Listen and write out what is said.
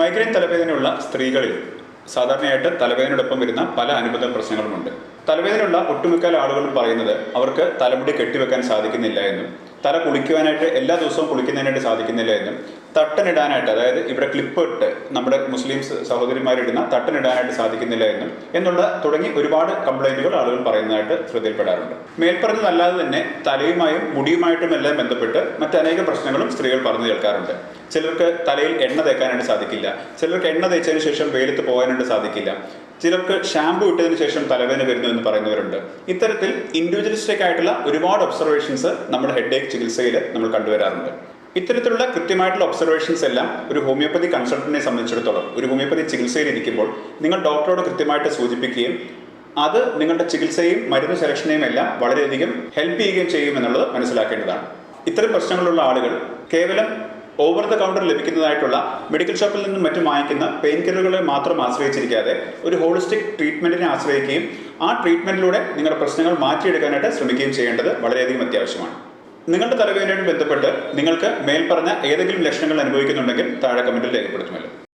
Migraine തലവേദനയുള്ള സ്ത്രീകളിൽ സാധാരണയായിട്ട് തലവേദനയോടൊപ്പം വരുന്ന പല അനുബന്ധ പ്രശ്നങ്ങളുമുണ്ട്. തലവേദനയുള്ള ഒട്ടുമിക്ക ആളുകളും പറയുന്നത് അവർക്ക് തലമുടി കെട്ടിവെക്കാൻ സാധിക്കുന്നില്ല എന്നും തല കുളിക്കുവാനായിട്ട് എല്ലാ ദിവസവും കുളിക്കുന്നതിനായിട്ട് സാധിക്കുന്നില്ല എന്നും തട്ടനിടാനായിട്ട് അതായത് ഇവിടെ ക്ലിപ്പ് ഇട്ട് നമ്മുടെ മുസ്ലിം സഹോദരിമാരിടുന്ന തട്ടനിടാനായിട്ട് സാധിക്കുന്നില്ല എന്നും എന്നുള്ള തുടങ്ങി ഒരുപാട് കംപ്ലൈന്റുകൾ ആളുകൾ പറയുന്നതായിട്ട് ശ്രദ്ധയിൽപ്പെടാറുണ്ട്. മേൽപ്പറഞ്ഞതല്ലാതെ തന്നെ തലയുമായും മുടിയുമായിട്ടും എല്ലാം ബന്ധപ്പെട്ട് മറ്റനേകം പ്രശ്നങ്ങളും സ്ത്രീകൾ പറഞ്ഞു കേൾക്കാറുണ്ട്. ചിലർക്ക് തലയിൽ എണ്ണ തേക്കാനായിട്ട് സാധിക്കില്ല ചിലർക്ക് എണ്ണ തേച്ചതിന് ശേഷം വെയിലത്ത് പോകാനായിട്ട് സാധിക്കില്ല ചിലർക്ക് ഷാമ്പു ഇട്ടതിന് ശേഷം തലവേദന വരുന്നു എന്ന് പറയുന്നവരുണ്ട്. ഇത്തരത്തിൽ ഇൻഡിവിജ്വലിസ്റ്റിക് ആയിട്ടുള്ള ഒരുപാട് ഒബ്സർവേഷൻസ് നമ്മുടെ ഏക്ക് ചികിത്സയിൽ നമ്മൾ കണ്ടുവരാറുണ്ട്. ഇത്തരത്തിലുള്ള കൃത്യമായിട്ടുള്ള ഒബ്സർവേഷൻസ് എല്ലാം ഒരു ഹോമിയോപ്പതി കൺസൾട്ടന്റിനെ സംബന്ധിച്ചിടത്തോളം ഒരു ഹോമിയോപ്പതി ചികിത്സയിൽ ഇരിക്കുമ്പോൾ നിങ്ങൾ ഡോക്ടറോട് കൃത്യമായിട്ട് സൂചിപ്പിക്കുകയും അത് നിങ്ങളുടെ ചികിത്സയും മരുന്ന് സെലക്ഷനെയും എല്ലാം വളരെയധികം ഹെൽപ്പ് ചെയ്യുകയും ചെയ്യും എന്നുള്ളത് മനസ്സിലാക്കേണ്ടതാണ്. ഇത്തരം പ്രശ്നങ്ങളുള്ള ആളുകൾ കേവലം ഓവർ ദ കൗണ്ടർ ലഭിക്കുന്നതായിട്ടുള്ള മെഡിക്കൽ ഷോപ്പിൽ നിന്നും മറ്റും വാങ്ങിക്കുന്ന പെയിൻ കില്ലറുകളെ മാത്രം ആശ്രയിച്ചിരിക്കാതെ ഒരു ഹോളിസ്റ്റിക് ട്രീറ്റ്മെന്റിനെ ആശ്രയിക്കുകയും ആ ട്രീറ്റ്മെന്റിലൂടെ നിങ്ങളുടെ പ്രശ്നങ്ങൾ മാറ്റിയെടുക്കാനായിട്ട് ശ്രമിക്കുകയും ചെയ്യേണ്ടത് വളരെയധികം അത്യാവശ്യമാണ്. നിങ്ങളുടെ തലവേദനയോട് ബന്ധപ്പെട്ട് നിങ്ങൾക്ക് മേൽപ്പറഞ്ഞ ഏതെങ്കിലും ലക്ഷണങ്ങൾ അനുഭവിക്കുന്നുണ്ടെങ്കിൽ താഴെ കമന്റിൽ രേഖപ്പെടുത്തുമല്ലോ.